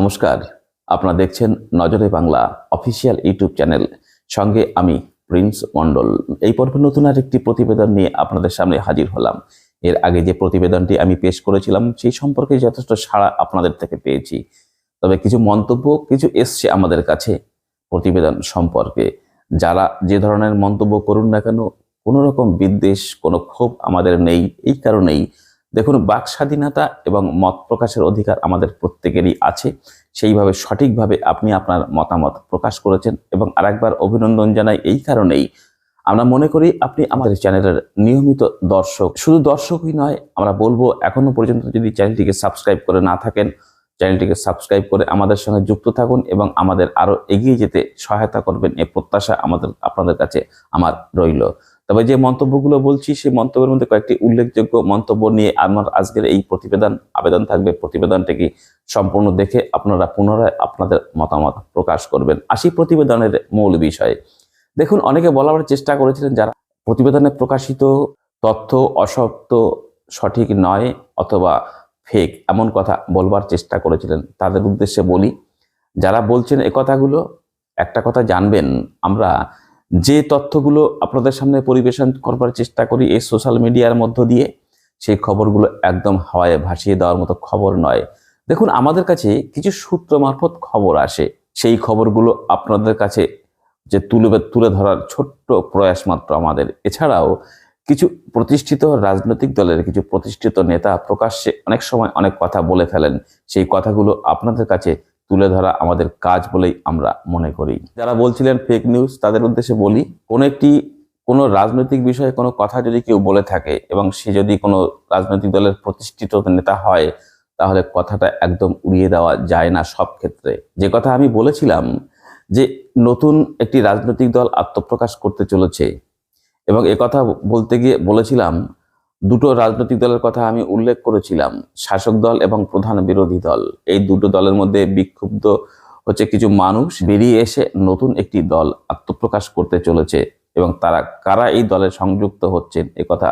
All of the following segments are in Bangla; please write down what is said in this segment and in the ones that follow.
নমস্কার। আপনারা দেখছেন নজরে বাংলা অফিসিয়াল ইউটিউব চ্যানেল। সঙ্গে আমি প্রিন্স মণ্ডল। এই পর্বে নতুন আর একটি প্রতিবেদন নিয়ে আপনাদের সামনে হাজির হলাম। এর আগে যে প্রতিবেদনটি আমি পেশ করেছিলাম, সেই সম্পর্কে যথেষ্ট সাড়া আপনাদের থেকে পেয়েছি। তবে কিছু মন্তব্য, কিছু এসছে আমাদের কাছে প্রতিবেদন সম্পর্কে। যারা যে ধরনের মন্তব্য করুন না কেন, কোনো রকম বিদ্বেষ, কোনো ক্ষোভ আমাদের নেই। এই কারণেই দেখুন, বাক স্বাধীনতা এবং মত প্রকাশের অধিকার আমাদের প্রত্যেকেরই আছে। সেইভাবে সঠিকভাবে আপনি আপনার মতামত প্রকাশ করেছেন এবং আরেকবার অভিনন্দন জানাই এই কারণেই। আমরা মনে করি আপনি আমাদের চ্যানেলের নিয়মিত দর্শক। শুধু দর্শকই নয়, আমরা বলব এখনও পর্যন্ত যদি চ্যানেলটিকে সাবস্ক্রাইব করে না থাকেন, চ্যানেলটিকে সাবস্ক্রাইব করে আমাদের সঙ্গে যুক্ত থাকুন এবং আমাদের আরও এগিয়ে যেতে সহায়তা করবেন। এ প্রত্যাশা আমাদের, আপনাদের কাছে আমার রইল। তবে যে মন্তব্যগুলো বলছি, সেই মন্তব্যের মধ্যে কয়েকটি উল্লেখযোগ্য মন্তব্য নিয়ে আমার আজকের এই প্রতিবেদন আবেদন থাকবে। প্রতিবেদনটিকে সম্পূর্ণ দেখে আপনারা পুনরায় আপনাদের মতামত প্রকাশ করবেন। আসি প্রতিবেদনের মূল বিষয়ে। দেখুন, অনেকে বলার চেষ্টা করেছিলেন যারা প্রতিবেদনে প্রকাশিত তথ্য অসত্য, সঠিক নয় অথবা ফেক এমন কথা বলবার চেষ্টা করেছিলেন। তাদের উদ্দেশ্যে বলি, যারা বলছেন এ কথাগুলো, একটা কথা জানবেন। আমরা যে তথ্যগুলো আপনাদের সামনে পরিবেশন করবার চেষ্টা করি এই সোশ্যাল মিডিয়ার মধ্য দিয়ে, সেই খবরগুলো একদম হাওয়ায় ভাসিয়ে দেওয়ার মতো খবর নয়। দেখুন, আমাদের কাছে কিছু সূত্র মারফত খবর আসে। সেই খবরগুলো আপনাদের কাছে যে তুলে তুলে ধরার ছোট্ট প্রয়াস মাত্র আমাদের। এছাড়াও কিছু প্রতিষ্ঠিত রাজনৈতিক দলের কিছু প্রতিষ্ঠিত নেতা প্রকাশ্যে অনেক সময় অনেক কথা বলে ফেলেন। সেই কথাগুলো আপনাদের কাছে তুলে ধরা আমাদের কাজ বলেই আমরা মনে করি। যারা বলছিলেন ফেক নিউজ তাদের উদ্দেশ্যে বলি, কোনো একটি, কোনো রাজনৈতিক বিষয়ে কোনো কথা যদি কেউ বলে থাকে এবং সে যদি কোনো রাজনৈতিক দলের প্রতিষ্ঠিত নেতা হয়, তাহলে কথাটা একদম উড়িয়ে দেওয়া যায় না সব ক্ষেত্রে। যে কথা আমি বলেছিলাম যে নতুন একটি রাজনৈতিক দল আত্মপ্রকাশ করতে চলেছে এবং কথা বলতে গিয়ে বলেছিলাম দুটো রাজনৈতিক দলের কথা আমি উল্লেখ করেছিলাম, শাসক দল এবং প্রধান বিরোধী দল। এই দুটো দলের মধ্যে বিক্ষুব্ধ হচ্ছে কিছু মানুষ বেরিয়ে এসে নতুন একটি দল আত্মপ্রকাশ করতে চলেছে এবং তারা, কারা এই দলে সংযুক্ত হচ্ছেন এ কথা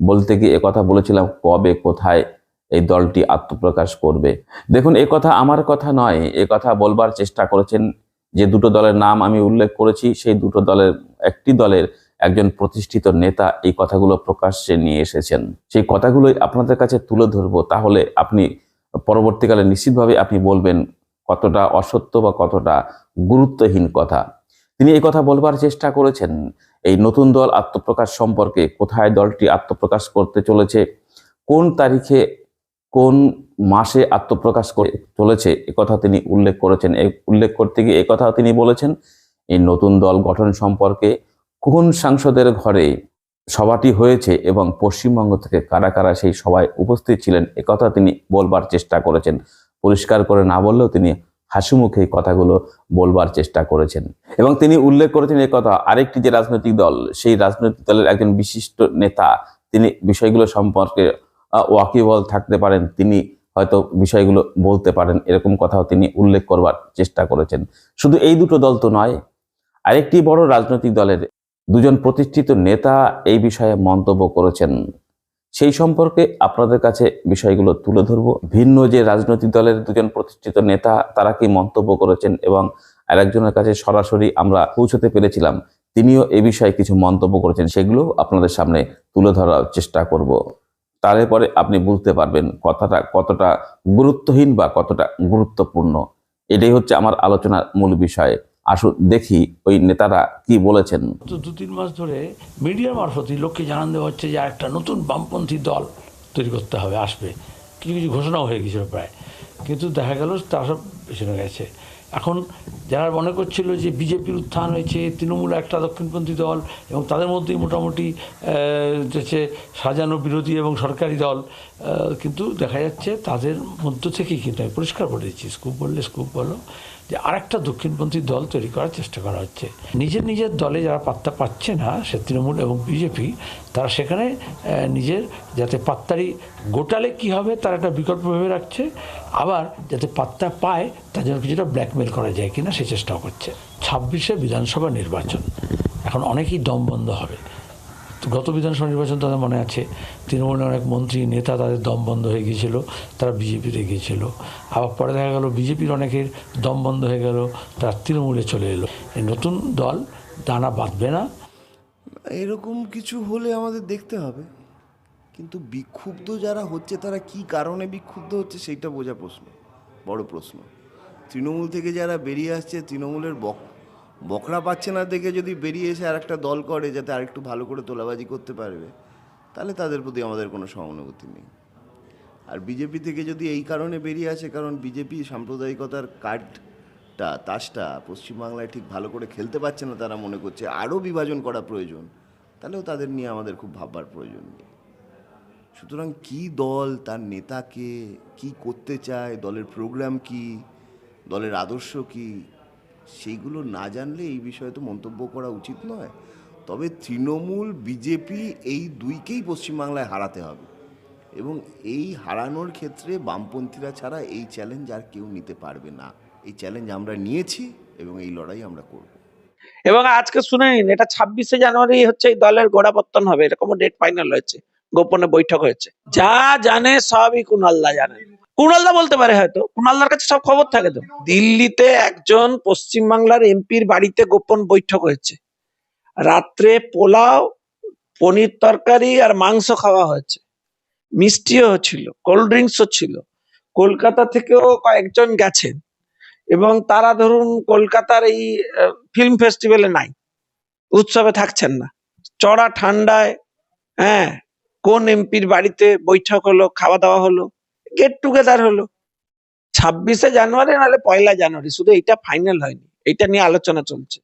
বলতে গিয়ে কথা বলেছিলাম কবে, কোথায় এই দলটি আত্মপ্রকাশ করবে। দেখুন, এ কথা আমার কথা নয়, এ কথা বলবার চেষ্টা করেছেন যে দুটো দলের নাম আমি উল্লেখ করেছি, সেই দুটো দলের, একটি দলের একজন প্রতিষ্ঠিত নেতা এই কথাগুলো প্রকাশ্যে নিয়ে এসেছেন। সেই কথাগুলোই আপনাদের কাছে তুলে ধরবো, তাহলে আপনি পরবর্তীকালে নিশ্চিতভাবে আপনি বলবেন কতটা অসত্য বা কতটা গুরুত্বহীন কথা। তিনি এই কথা বলবার চেষ্টা করেছেন, এই নতুন দল আত্মপ্রকাশ সম্পর্কে, কোথায় দলটি আত্মপ্রকাশ করতে চলেছে, কোন তারিখে, কোন মাসে আত্মপ্রকাশ করে চলেছে কথা তিনি উল্লেখ করেছেন। এই উল্লেখ করতে গিয়ে কথা তিনি বলেছেন, এই নতুন দল গঠন সম্পর্কে কোন সাংসদের ঘরে সভাটি হয়েছে এবং পশ্চিমবঙ্গ থেকে কারা কারা সেই সভায় উপস্থিত ছিলেন একথা তিনি বলবার চেষ্টা করেছেন। পরিষ্কার করে না বললেও তিনি হাসি মুখে এই কথাগুলো বলবার চেষ্টা করেছেন। এবং তিনি উল্লেখ করেছেন এই কথা, আরেকটি যে রাজনৈতিক দল, সেই রাজনৈতিক দলের একজন বিশিষ্ট নেতা, তিনি বিষয়গুলো সম্পর্কে ওয়াকিবল থাকতে পারেন, তিনি হয়তো বিষয়গুলো বলতে পারেন, এরকম কথাও তিনি উল্লেখ করবার চেষ্টা করেছেন। শুধু এই দুটো দল তো নয়, আরেকটি বড় রাজনৈতিক দলের দুজন প্রতিষ্ঠিত নেতা এই বিষয়ে মন্তব্য করেছেন। সেই সম্পর্কে আপনাদের কাছে বিষয়গুলো তুলে ধরব। ভিন্ন যে রাজনৈতিক দলের দুজন প্রতিষ্ঠিত নেতা, তারা কি মন্তব্য করেছেন এবং আরেকজনের কাছে সরাসরি আমরা পৌঁছতে পেরেছিলাম, তিনিও এ বিষয়ে কিছু মন্তব্য করেছেন, সেগুলো আপনাদের সামনে তুলে ধরার চেষ্টা করব। তাহলে পরে আপনি বুঝতে পারবেন কথাটা কতটা গুরুত্বহীন বা কতটা গুরুত্বপূর্ণ। এটাই হচ্ছে আমার আলোচনার মূল বিষয়। আসুন, দেখি ওই নেতারা কি বলেছেন। দু তিন মাস ধরে মিডিয়ার মারফতই লোককে জানান দেওয়া হচ্ছে যে একটা নতুন বামপন্থী দল তৈরি করতে হবে, আসবে। কিছু কিছু ঘোষণাও হয়ে গেছিল প্রায়। কিন্তু দেখা গেল তারা সব পেছনে গেছে। এখন যারা মনে করছিল যে বিজেপির উত্থান হয়েছে, তৃণমূল একটা দক্ষিণপন্থী দল এবং তাদের মধ্যেই মোটামুটি হচ্ছে সাজানো বিরোধী এবং সরকারি দল কিন্তু দেখা যাচ্ছে তাদের মধ্য থেকেই কিন্তু আমি পরিষ্কার বলে দিচ্ছি স্কুপ বললে স্কুপ বলো, যে আরেকটা দক্ষিণপন্থী দল তৈরি করার চেষ্টা করা হচ্ছে। নিজের নিজের দলে যারা পাত্তা পাচ্ছে না, সে তৃণমূল এবং বিজেপি তারা সেখানে নিজের যাতে পাত্তারি গোটালে কি হবে তার একটা বিকল্প ভেবে রাখছে। আবার যাতে পাত্তা পায় তার জন্য কিছুটা ব্ল্যাকমেল করা যায় কিনা সে চেষ্টাও করছে। ছাব্বিশে বিধানসভা নির্বাচন। এখন অনেকেই দম বন্ধ হবে। গত বিধানসভা নির্বাচন তাদের মনে আছে। তৃণমূলের অনেক মন্ত্রী, নেতা তাদের দম বন্ধ হয়ে গিয়েছিল। তারা বিজেপিতে গিয়েছিল। আবার পরে দেখা গেল বিজেপির অনেকের দম বন্ধ হয়ে গেল। তারা তৃণমূলে চলে এলো। নতুন দল দানা বাঁধবে না। এরকম কিছু হলে আমাদের দেখতে হবে। কিন্তু বিক্ষুব্ধ যারা হচ্ছে, তারা কি কারণে বিক্ষুব্ধ হচ্ছে সেইটা বোঝা প্রশ্ন, বড় প্রশ্ন। তৃণমূল থেকে যারা বেরিয়ে আসছে, তৃণমূলের বক, বকরা পাচ্ছে না দেখে যদি বেরিয়ে এসে আর একটা দল করে যাতে আরেকটু ভালো করে তোলাবাজি করতে পারবে, তাহলে তাদের প্রতি আমাদের কোনো সহানুভূতি নেই। আর বিজেপি থেকে যদি এই কারণে বেরিয়ে আসে, কারণ বিজেপি সাম্প্রদায়িকতার কার্ডটা তাসটা পশ্চিমবাংলায় ঠিক ভালো করে খেলতে পারছে না তারা মনে করছে। আরও বিভাজন করা প্রয়োজন। তাহলেও তাদের নিয়ে আমাদের খুব ভাববার প্রয়োজন নেই। সুতরাং কি দল, তার নেতাকে কি করতে চায়, দলের প্রোগ্রাম কি, দলের আদর্শ কি, সেইগুলো না জানলে এই বিষয়ে তো মন্তব্য করা উচিত নয়। তবে তৃণমূল, বিজেপি এই দুইকেই পশ্চিমবাংলায় হারাতে হবে। এবং এই হারানোর ক্ষেত্রে বামপন্থীরা ছাড়া এই চ্যালেঞ্জ আর কেউ নিতে পারবে না। এই চ্যালেঞ্জ আমরা নিয়েছি এবং এই লড়াই আমরা করব। এবং আজকে শুনে নিন, এটা ছাব্বিশে জানুয়ারি হচ্ছে এই দলের গোড়াপত্তন হবে এরকম ডেট ফাইনাল হয়েছে, গোপনে বৈঠক হয়েছে। যা জানে সবই কুণালদা জানে। কুণালদা বলতে পারে হয়তো কুণালদার কাছে সব খবর থাকে তো। দিল্লিতে একজন পশ্চিমবাংলার এমপির বাড়িতে গোপন বৈঠক হয়েছে। রাত্রে পোলাও, পনির তরকারি আর মাংস খাওয়া হয়েছে। মিষ্টিও ছিল, কোল্ড ড্রিঙ্কসও ছিল। কলকাতা থেকেও কয়েকজন গেছেন। এবং তারা ধরুন কলকাতার এই ফিল্ম ফেস্টিভ্যালে নাই। উৎসবে থাকছেন না। চড়া ঠান্ডায় হ্যাঁ কোন এমপির বাড়িতে বৈঠক হলো, খাওয়া দাওয়া হলো গেট টুগেদার হলো। ছাব্বিশে জানুয়ারি নাহলে পয়লা জানুয়ারি, শুধু এইটা ফাইনাল হয়নি এটা নিয়ে আলোচনা চলছে।